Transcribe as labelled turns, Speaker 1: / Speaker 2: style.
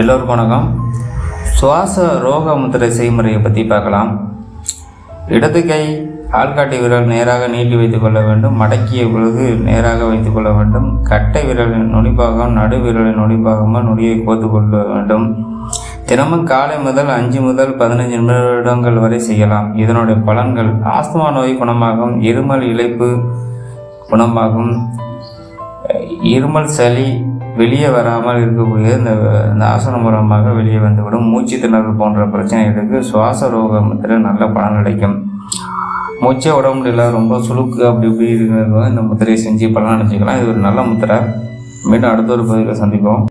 Speaker 1: எல்லோருக்கும் வணக்கம். சுவாச ரோக முத்திரை செய்முறையை பற்றி பார்க்கலாம். இடது கை ஆள்காட்டி விரல் நேராக நீட்டி வைத்துக் கொள்ள வேண்டும். மடக்கிய பிறகு நேராக வைத்துக் கொள்ள வேண்டும். கட்டை விரலின் நுனிப்பாகம் நடு விரலின் நுனிப்பாகமாக நுனியை கோத்து கொள்ள வேண்டும். தினமும் காலை முதல் அஞ்சு முதல் பதினைஞ்சு நிமிடங்கள் வரை செய்யலாம். இதனுடைய பலன்கள் ஆஸ்துமா நோய் குணமாகும் இருமல் இழைப்பு குணமாகும் இருமல் சளி வெளியே வராமல் இருக்கக்கூடிய இந்த இந்த ஆசனம் மூலமாக வெளியே வந்துவிடும். மூச்சு திணறல் போன்ற பிரச்சனைகளுக்கு சுவாச ரோக முத்திரை நல்ல பலன் கிடைக்கும் மூச்சே விட முடியல ரொம்ப சுழுக்கு அப்படி இப்படி இருக்கிறவங்க இந்த முத்திரையை செஞ்சு பலன் அடைஞ்சிக்கலாம் இது ஒரு நல்ல முத்திரை. மீண்டும் அடுத்த ஒரு பதிவில் சந்திப்போம்.